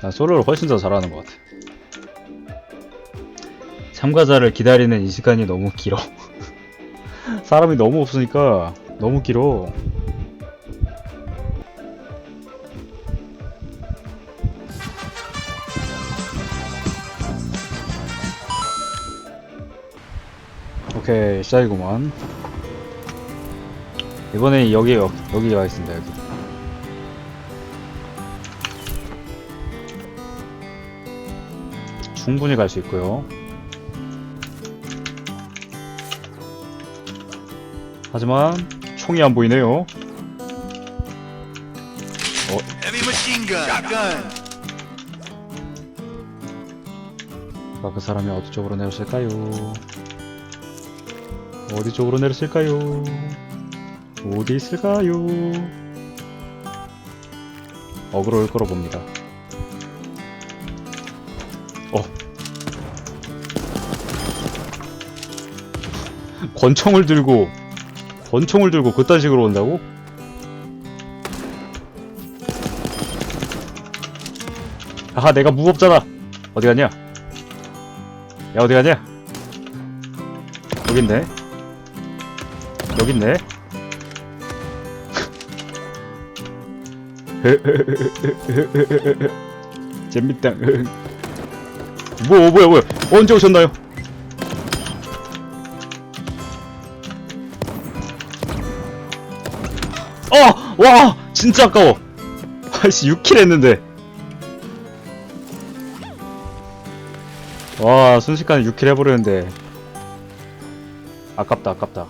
난 솔로를 훨씬 더 잘하는 것 같아. 참가자를 기다리는 이 시간이 너무 길어. 사람이 너무 없으니까 너무 길어. 오케이 시작이구만. 이번에 여기 여, 여기 가 있습니다 여기. 충분히 갈 수 있고요. 하지만 총이 안 보이네요. Shotgun. 아까 그 사람이 어디 쪽으로 내렸을까요? 어디 쪽으로 내렸을까요? 어디 있을까요? 어그로를 끌어봅니다. 어. 권총을 들고, 권총을 들고 그딴 식으로 온다고? 아하, 내가 무법자다! 어디 갔냐? 야 어디 가냐? 여기 있네. 여기 있네. 재밌다. 뭐 뭐야 뭐야 언제 오셨나요? 어! 와! 진짜 아까워! 아이씨 6킬 했는데 와 순식간에 6킬 해버렸는데 아깝다 아깝다